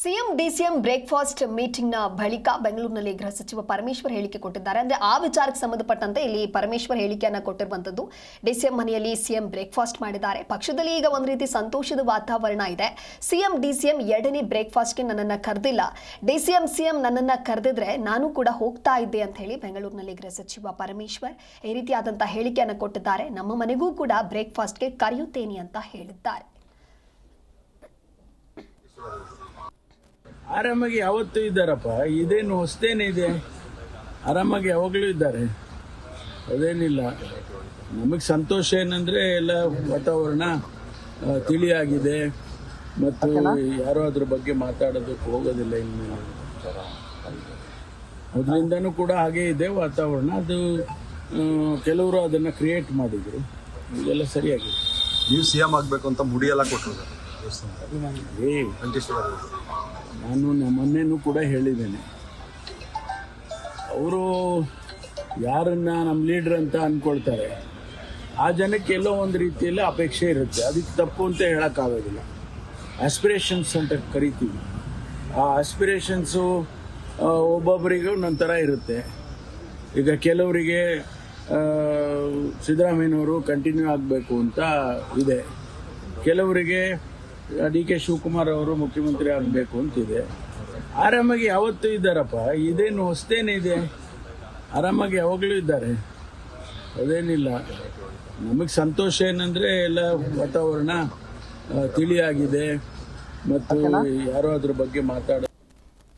CM DCM breakfast ಮೀಟಿಂಗ್ನ ಬಳಿಕ ಬೆಂಗಳೂರಿನಲ್ಲಿ ಗೃಹ ಸಚಿವ ಪರಮೇಶ್ವರ್ ಹೇಳಿಕೆ ಕೊಟ್ಟಿದ್ದಾರೆ. ಅಂದ್ರೆ ಆ ವಿಚಾರಕ್ಕೆ ಸಂಬಂಧಪಟ್ಟಂತೆ ಇಲ್ಲಿ ಪರಮೇಶ್ವರ್ ಹೇಳಿಕೆಯನ್ನ ಕೊಟ್ಟಿರುವಂತದ್ದು ಡಿಸಿಎಂ ಮನೆಯಲ್ಲಿ ಸಿಎಂ ಬ್ರೇಕ್ಫಾಸ್ಟ್ ಮಾಡಿದ್ದಾರೆ. ಪಕ್ಷದಲ್ಲಿ ಈಗ ಒಂದು ರೀತಿ ಸಂತೋಷದ ವಾತಾವರಣ ಇದೆ. ಸಿಎಂ, ಡಿಸಿಎಂ ಎರಡನೇ ಬ್ರೇಕ್ಫಾಸ್ಟ್ಗೆ ನನ್ನನ್ನು ಕರೆದಿಲ್ಲ. ಡಿಸಿಎಂ, ಸಿಎಂ ನನ್ನನ್ನ ಕರೆದಿದ್ರೆ ನಾನು ಕೂಡ ಹೋಗ್ತಾ ಇದ್ದೆ ಅಂತ ಹೇಳಿ ಬೆಂಗಳೂರಿನಲ್ಲಿ ಗೃಹ ಸಚಿವ ಪರಮೇಶ್ವರ್ ಈ ರೀತಿಯಾದಂಥ ಹೇಳಿಕೆಯನ್ನು ಕೊಟ್ಟಿದ್ದಾರೆ. ನಮ್ಮ ಮನೆಗೂ ಕೂಡ ಬ್ರೇಕ್ಫಾಸ್ಟ್ಗೆ ಕರೆಯುತ್ತೇನೆ ಅಂತ ಹೇಳಿದ್ದಾರೆ. ಆರಾಮಾಗಿ ಯಾವತ್ತೂ ಇದ್ದಾರಪ್ಪ. ಇದೇನು ಹೊಸದೇನಿದೆ ಆರಾಮಾಗಿ ಯಾವಾಗಲೂ ಇದ್ದಾರೆ. ಅದೇನಿಲ್ಲ. ನಮಗೆ ಸಂತೋಷ ಏನಂದರೆ ಎಲ್ಲ ವಾತಾವರಣ ತಿಳಿಯಾಗಿದೆ. ಮತ್ತು ಯಾರೋ ಅದ್ರ ಬಗ್ಗೆ ಮಾತಾಡೋದಕ್ಕೆ ಹೋಗೋದಿಲ್ಲ ಇನ್ನು. ಅದರಿಂದನೂ ಕೂಡ ಹಾಗೇ ಇದೆ ವಾತಾವರಣ. ಅದು ಕೆಲವರು ಅದನ್ನು ಕ್ರಿಯೇಟ್ ಮಾಡಿದರು. ಇದೆಲ್ಲ ಸರಿಯಾಗಿದೆ. ನೀವು ಸಿ ಎಂ ಆಗಬೇಕು ಅಂತ ಮುಡಿಯೆಲ್ಲ ಕೊಟ್ಟರು ಏ. ನಾನು ಮೊನ್ನೆನೂ ಕೂಡ ಹೇಳಿದ್ದೇನೆ. ಅವರು ಯಾರನ್ನ ನಮ್ಮ ಲೀಡ್ರ್ ಅಂತ ಅಂದ್ಕೊಳ್ತಾರೆ ಆ ಜನಕ್ಕೆ ಎಲ್ಲೋ ಒಂದು ರೀತಿಯಲ್ಲಿ ಅಪೇಕ್ಷೆ ಇರುತ್ತೆ. ಅದಕ್ಕೆ ತಪ್ಪು ಅಂತ ಹೇಳೋಕ್ಕಾಗೋದಿಲ್ಲ ಆಸ್ಪಿರೇಷನ್ಸ್ ಅಂತ ಕರಿತೀವಿ. ಆ ಆಸ್ಪಿರೇಷನ್ಸು ಒಬ್ಬೊಬ್ಬರಿಗೆ ಒಂದೊಂದು ಥರ ಇರುತ್ತೆ. ಈಗ ಕೆಲವರಿಗೆ ಸಿದ್ದರಾಮಯ್ಯನವರು ಕಂಟಿನ್ಯೂ ಆಗಬೇಕು ಅಂತ ಇದೆ. ಕೆಲವರಿಗೆ ಡಿ ಕೆ ಶಿವಕುಮಾರ್ ಅವರು ಮುಖ್ಯಮಂತ್ರಿ ಆಗಬೇಕು ಅಂತಿದೆ. ಆರಾಮಾಗಿ ಯಾವತ್ತೂ ಇದ್ದಾರಪ್ಪ? ಇದೇನು ಹೊಸದೇನಿದೆ ಆರಾಮಾಗಿ ಯಾವಾಗಲೂ ಇದ್ದಾರೆ. ಅದೇನಿಲ್ಲ. ನಮಗೆ ಸಂತೋಷ ಏನಂದ್ರೆ ಎಲ್ಲ ವಾತಾವರಣ ತಿಳಿಯಾಗಿದೆ. ಮತ್ತು ಯಾರೋ ಅದ್ರ ಬಗ್ಗೆ ಮಾತಾಡೋ